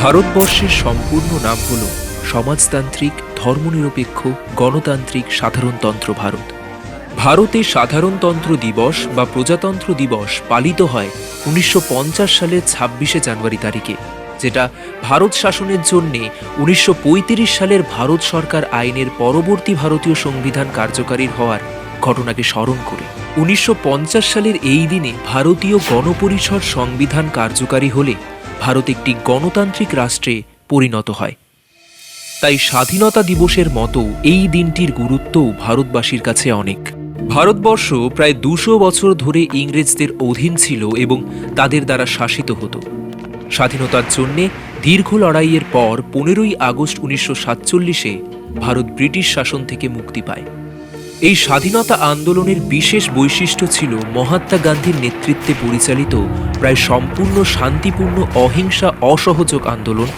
ভারতবর্ষের সম্পূর্ণ নাম হল সমাজতান্ত্রিক, ধর্মনিরপেক্ষ, গণতান্ত্রিক সাধারণতন্ত্র ভারত। ভারতে সাধারণতন্ত্র দিবস বা প্রজাতন্ত্র দিবস পালিত হয় উনিশশো সালের ছাব্বিশে জানুয়ারি তারিখে, যেটা ভারত শাসনের জন্য উনিশশো সালের ভারত সরকার আইনের পরবর্তী ভারতীয় সংবিধান কার্যকারী হওয়ার ঘটনাকে স্মরণ করে। উনিশশো পঞ্চাশ সালের এই দিনে ভারতীয় গণপরিষদ সংবিধান কার্যকারী হলে ভারত একটি গণতান্ত্রিক রাষ্ট্রে পরিণত হয়। তাই স্বাধীনতা দিবসের মতো এই দিনটির গুরুত্বও ভারতবাসীর কাছে অনেক। ভারতবর্ষ প্রায় দুশো বছর ধরে ইংরেজদের অধীন ছিল এবং তাদের দ্বারা শাসিত হতো। স্বাধীনতার জন্যে দীর্ঘ লড়াইয়ের পর পনেরোই আগস্ট উনিশশো সাতচল্লিশে ভারত ব্রিটিশ শাসন থেকে মুক্তি পায়। এই স্বাধীনতা আন্দোলনের বিশেষ বৈশিষ্ট্য ছিল মহাত্মা গান্ধীর নেতৃত্বে পরিচালিত প্রায় সম্পূর্ণ শান্তিপূর্ণ অহিংসা অসহযোগ আন্দোলন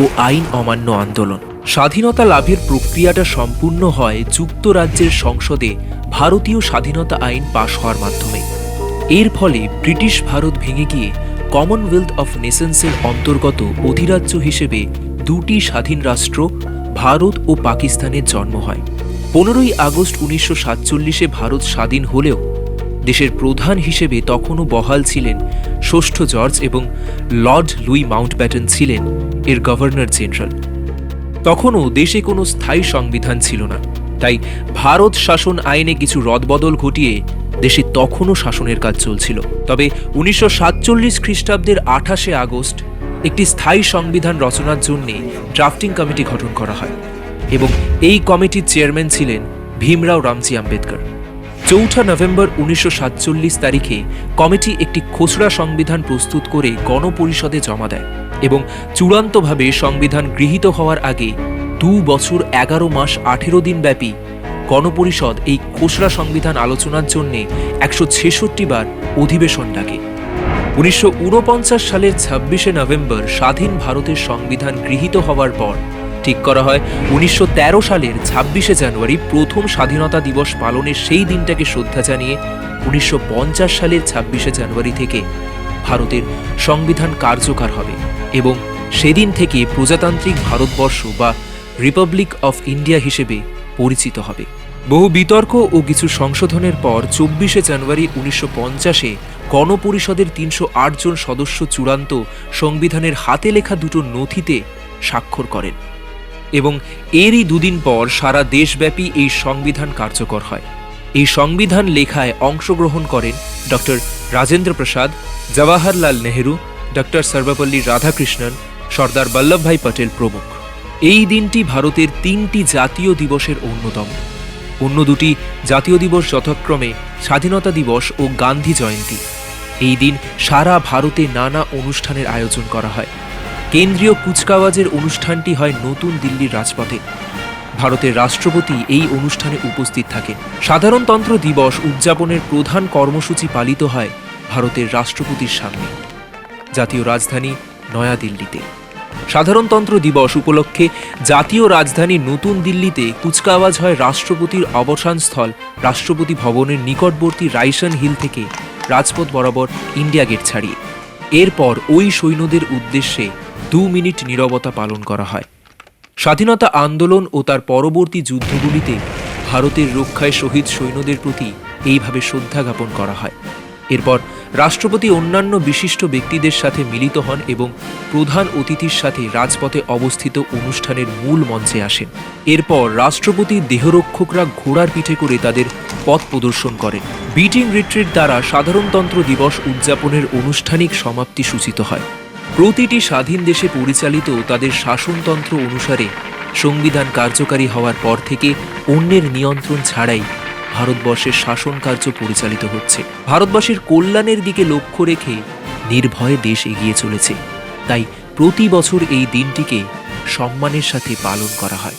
ও আইন অমান্য আন্দোলন। স্বাধীনতা লাভের প্রক্রিয়াটা সম্পূর্ণ হয় যুক্তরাজ্যের সংসদে ভারতীয় স্বাধীনতা আইন পাশ হওয়ার মাধ্যমে। এর ফলে ব্রিটিশ ভারত ভেঙে গিয়ে কমনওয়েলথ অফ নেশনসের অন্তর্গত অধিরাজ্য হিসেবে দুটি স্বাধীন রাষ্ট্র, ভারত ও পাকিস্তানের জন্ম হয়। পনেরোই আগস্ট উনিশশো সাতচল্লিশে ভারত স্বাধীন হলেও দেশের প্রধান হিসেবে তখনও বহাল ছিলেন ষষ্ঠ জর্জ এবং লর্ড লুই মাউন্টব্যাটন ছিলেন এর গভর্নর জেনারেল। তখনও দেশে কোনো স্থায়ী সংবিধান ছিল না। তাই ভারত শাসন আইনে কিছু রদবদল ঘটিয়ে দেশে তখনও শাসনের কাজ চলছিল। তবে উনিশশো সাতচল্লিশ খ্রিস্টাব্দের আঠাশে আগস্ট একটি স্থায়ী সংবিধান রচনার জন্যে ড্রাফটিং কমিটি গঠন করা হয়। এবং এই কমিটির চেয়ারম্যান ছিলেন ভীমরাও রামজি আম্বেদকর। চৌঠা নভেম্বর উনিশশো সাতচল্লিশ তারিখে কমিটি একটি খসড়া সংবিধান প্রস্তুত করে গণপরিষদে জমা দেয় এবং চূড়ান্তভাবে সংবিধান গৃহীত হওয়ার আগে দু বছর এগারো মাস আঠেরো দিন ব্যাপী গণপরিষদ এই খসড়া সংবিধান আলোচনার জন্য একশো ছেষট্টি বার অধিবেশন ডাকে। উনিশশো উনপঞ্চাশ সালের ছাব্বিশে নভেম্বর স্বাধীন ভারতের সংবিধান গৃহীত হওয়ার পর ঠিক করা হয়। উনিশশো তেরো সালের ছাব্বিশে জানুয়ারি প্রথম স্বাধীনতা দিবস পালনের সেই দিনটাকে শ্রদ্ধা জানিয়ে উনিশশো পঞ্চাশ সালের ছাব্বিশে জানুয়ারি থেকে ভারতের সংবিধান কার্যকর হবে এবং সেদিন থেকে প্রজাতান্ত্রিক ভারতবর্ষ বা রিপাবলিক অফ ইন্ডিয়া হিসেবে পরিচিত হবে। বহু বিতর্ক ও কিছু সংশোধনের পর চব্বিশে জানুয়ারি উনিশশো পঞ্চাশে গণপরিষদের তিনশো আট জন সদস্য চূড়ান্ত সংবিধানের হাতে লেখা দুটো নথিতে স্বাক্ষর করেন। এবং এরই দুদিন পর সারা দেশব্যাপী এই সংবিধান কার্যকর হয়। এই সংবিধান লেখায় অংশগ্রহণ করেন ডক্টর রাজেন্দ্র প্রসাদ, জওয়াহরলাল নেহেরু ডক্টর সর্বপল্লী রাধাকৃষ্ণন, সর্দার বল্লভভাই পটেল প্রমুখ। এই দিনটি ভারতের তিনটি জাতীয় দিবসের অন্যতম। অন্য দুটি জাতীয় দিবস যথাক্রমে স্বাধীনতা দিবস ও গান্ধী জয়ন্তী। এই দিন সারা ভারতে নানা অনুষ্ঠানের আয়োজন করা হয়। কেন্দ্রীয় কুচকাওয়াজের অনুষ্ঠানটি হয় নতুন দিল্লির রাজপথে। ভারতের রাষ্ট্রপতি এই অনুষ্ঠানে উপস্থিত থাকেন। সাধারণতন্ত্র দিবস উদযাপনের প্রধান কর্মসূচি পালিত হয় ভারতের রাষ্ট্রপতির সামনে। জাতীয় রাজধানী নয়াদিল্লিতে। সাধারণতন্ত্র দিবস উপলক্ষে জাতীয় রাজধানী নতুন দিল্লিতে কুচকাওয়াজ হয় রাষ্ট্রপতির অবসানস্থল রাষ্ট্রপতি ভবনের নিকটবর্তী রাইসন হিল থেকে। রাজপথ বরাবর ইন্ডিয়া গেট ছাড়িয়ে। এরপর ওই সৈন্যদের উদ্দেশ্যে দু মিনিট নীরবতা পালন করা হয়। স্বাধীনতা আন্দোলন ও তার পরবর্তী যুদ্ধগুলিতে ভারতের রক্ষায় শহীদ সৈন্যদের প্রতি এইভাবে শ্রদ্ধা জ্ঞাপন করা হয়। এরপর রাষ্ট্রপতি অন্যান্য বিশিষ্ট ব্যক্তিদের সাথে মিলিত হন এবং প্রধান অতিথির সাথে রাজপথে অবস্থিত অনুষ্ঠানের মূল মঞ্চে আসেন। এরপর রাষ্ট্রপতি দেহরক্ষকরা ঘোড়ার পিঠে করে তাদের পথ প্রদর্শন করেন। বিটিং রিট্রিট দ্বারা সাধারণতন্ত্র দিবস উদযাপনের আনুষ্ঠানিক সমাপ্তি সূচিত হয়। প্রতিটি স্বাধীন দেশে পরিচালিত তাদের শাসনতন্ত্র অনুসারে সংবিধান কার্যকারী হওয়ার পর থেকে অন্যের নিয়ন্ত্রণ ছাড়াই ভারতবর্ষের শাসন কার্য পরিচালিত হচ্ছে। ভারতবাসীর কল্যাণের দিকে লক্ষ্য রেখে নির্ভয়ে দেশ এগিয়ে চলেছে। তাই প্রতি বছর এই দিনটিকে সম্মানের সাথে পালন করা হয়।